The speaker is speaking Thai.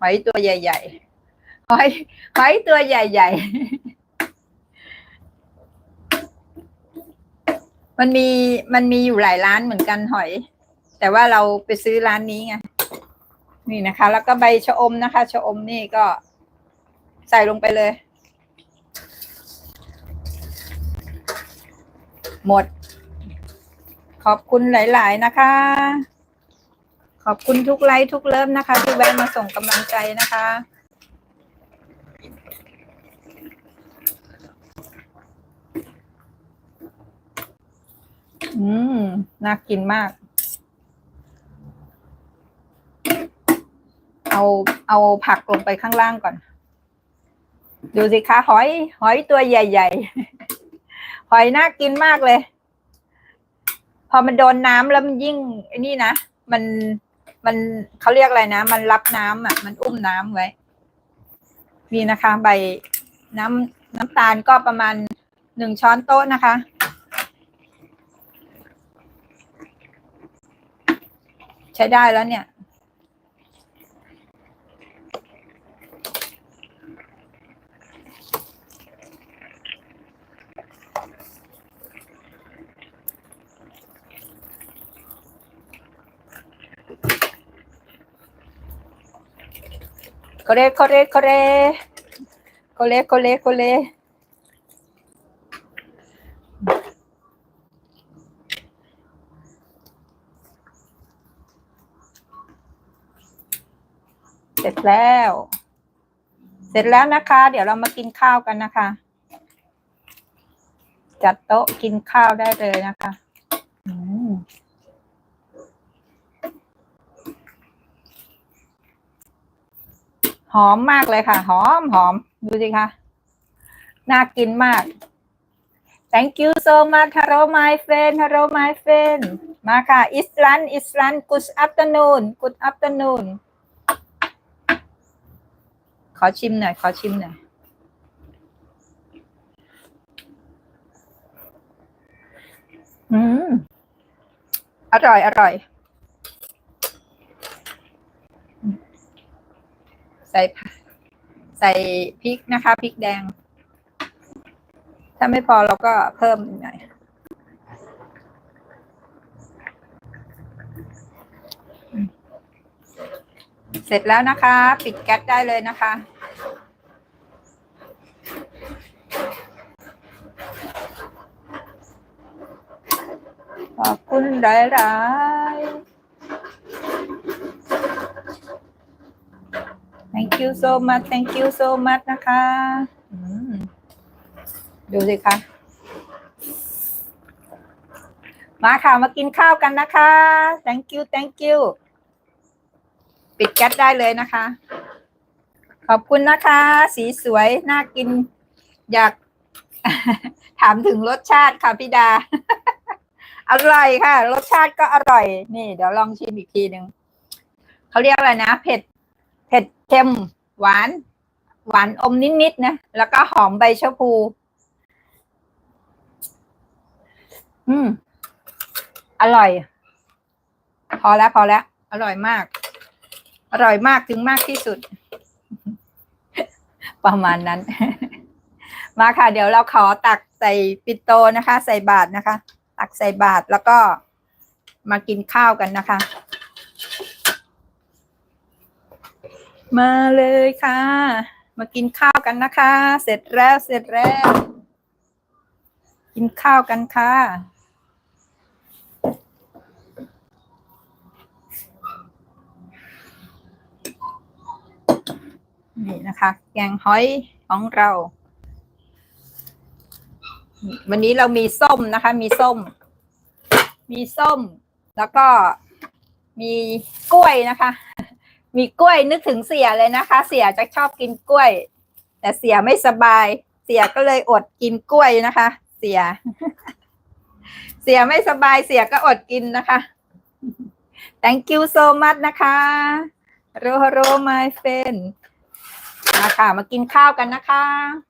หอยตัวใหญ่ๆหอยหอยตัวใหญ่ๆ มันมีมันมีอยู่หลายร้านเหมือนกันหอย แต่ว่าเราไปซื้อร้านนี้ไงนี่นะคะ แล้วก็ใบชะอมนะคะชะอมนี่ก็ใส่ลงไปเลย หมด ขอบคุณหลาย ๆ นะคะ อบคุณทุกไลค์ทุกเลิฟนะคะ ที่แวะมาส่งกำลังใจนะคะ อืม น่ากินมาก เอาเอาผักลงไปข้างล่างก่อน ดูสิคะหอย หอยตัวใหญ่ ๆ หอยน่ากินมากเลย พอมันโดนน้ำแล้วมันยิ่งไอ้นี่นะมัน มันเขาเรียกอะไรนะ มันรับน้ำอะ มันอุ้มน้ำไว้ มีนะคะ ใบน้ำน้ำตาลก็ประมาณหนึ่งช้อนโต๊ะนะคะ ใช้ได้แล้วเนี่ย โคเรโคเรโคเรคเลโคเลโคเลเสร็จแล้ว เสร็จแล้วนะคะ เดี๋ยวเรามากินข้าวกันนะคะ จัดโต๊ะกินข้าวได้เลยนะคะ หอมมากเลยค่ะ หอมหอมดูสิคะน่ากินมาก thank you so much hello my friend hello my friend มาค่ะอิสลันอิสลัน good afternoon good afternoon ขอชิมหน่อย ขอชิมหน่อยอืม อร่อย อร่อย ใส่ใส่พริกนะคะพริกแดง ถ้าไม่พอเราก็เพิ่มหน่อยเสร็จแล้วนะคะ ปิดแก๊สได้เลยนะคะ ขอบคุณหลายๆ thank you so much thank you so much นะคะอืมดูสิคะมาค่ะ มากินข้าวกันนะคะ thank you thank you ปิดแก๊สได้เลยนะคะ ขอบคุณนะคะ สีสวย น่ากิน อยาก ถามถึงรสชาติค่ะพี่ดา อร่อยค่ะ รสชาติก็อร่อย นี่ เดี๋ยวลองชิมอีกทีหนึ่ง เขาเรียกอะไรนะ เผ็ด เผ็ดเค็ม หวาน หวานอมนิดๆนะ แล้วก็หอมใบชะพู อืม อร่อย พอแล้วพอแล้ว อร่อยมาก อร่อยมากถึงมากที่สุด ประมาณนั้น มาค่ะ เดี๋ยวเราขอตักใส่ปิโตนะคะ ใส่บาทนะคะ ตักใส่บาทแล้วก็มากินข้าวกันนะคะ มาเลยค่ะ มากินข้าวกันนะคะ เสร็จแล้วเสร็จแล้ว กินข้าวกันค่ะ นี่นะคะ แกงหอยของเรา วันนี้เรามีส้มนะคะ มีส้ม มีส้ม แล้วก็มีกล้วยนะคะ มีกล้วยนึกถึงเสียเลยนะคะ เสียจะชอบกินกล้วย แต่เสียไม่สบาย เสียก็เลยอดกินกล้วยนะคะ เสีย เสียไม่สบายเสียก็อดกินนะคะ thank you so much นะคะโรโร my friend มาค่ะมากินข้าวกันนะคะ